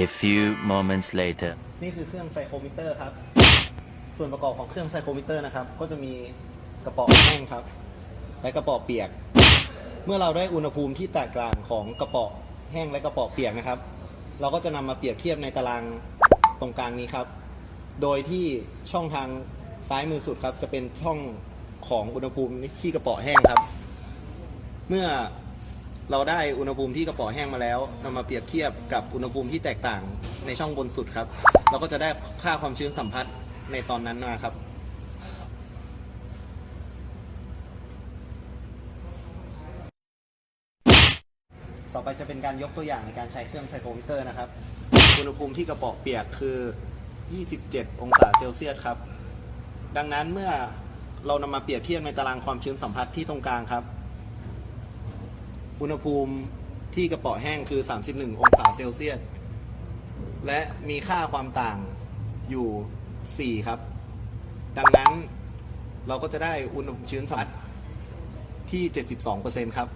A few moments later. นี่คือเครื่องไซโคมิเตอร์ครับ ส่วนประกอบของเครื่องไซโคมิเตอร์นะครับ ก็จะมีกระป๋องแห้งครับ และกระป๋องเปียก เมื่อเราได้อุณหภูมิที่แตกต่างของกระป๋องแห้งและกระป๋องเปียกนะครับ เราก็จะนำมาเปรียบเทียบในตารางตรงกลางนี้ครับ โดยที่ช่องทางซ้ายมือสุดครับ จะเป็นช่องของอุณหภูมิที่กระป๋องแห้งครับ เมื่อ เราได้อุณหภูมิที่กระป๋อแห้งมาแล้วนำมาเปรียบเทียบกับอุณหภูมิที่แตกต่างในช่องบนสุดครับ เราก็จะได้ค่าความชื้นสัมผัสในตอนนั้นมาครับ ต่อไปจะเป็นการยกตัวอย่างในการใช้เครื่องไซโครมิเตอร์นะครับ อุณหภูมิที่กระป๋อเปียกคือ 27 องศาเซลเซียสครับ ดังนั้นเมื่อเรานำมาเปรียบเทียบในตารางความชื้นสัมผัสที่ตรงกลางครับ อุณหภูมิที่กระเป๋อแห้งคือ 31 องศาเซลเซียส และมีค่าความต่างอยู่ 4 ครับ ดังนั้นเราก็จะได้อุณหภูมิชื้นสัมผัสที่ 72%ครับ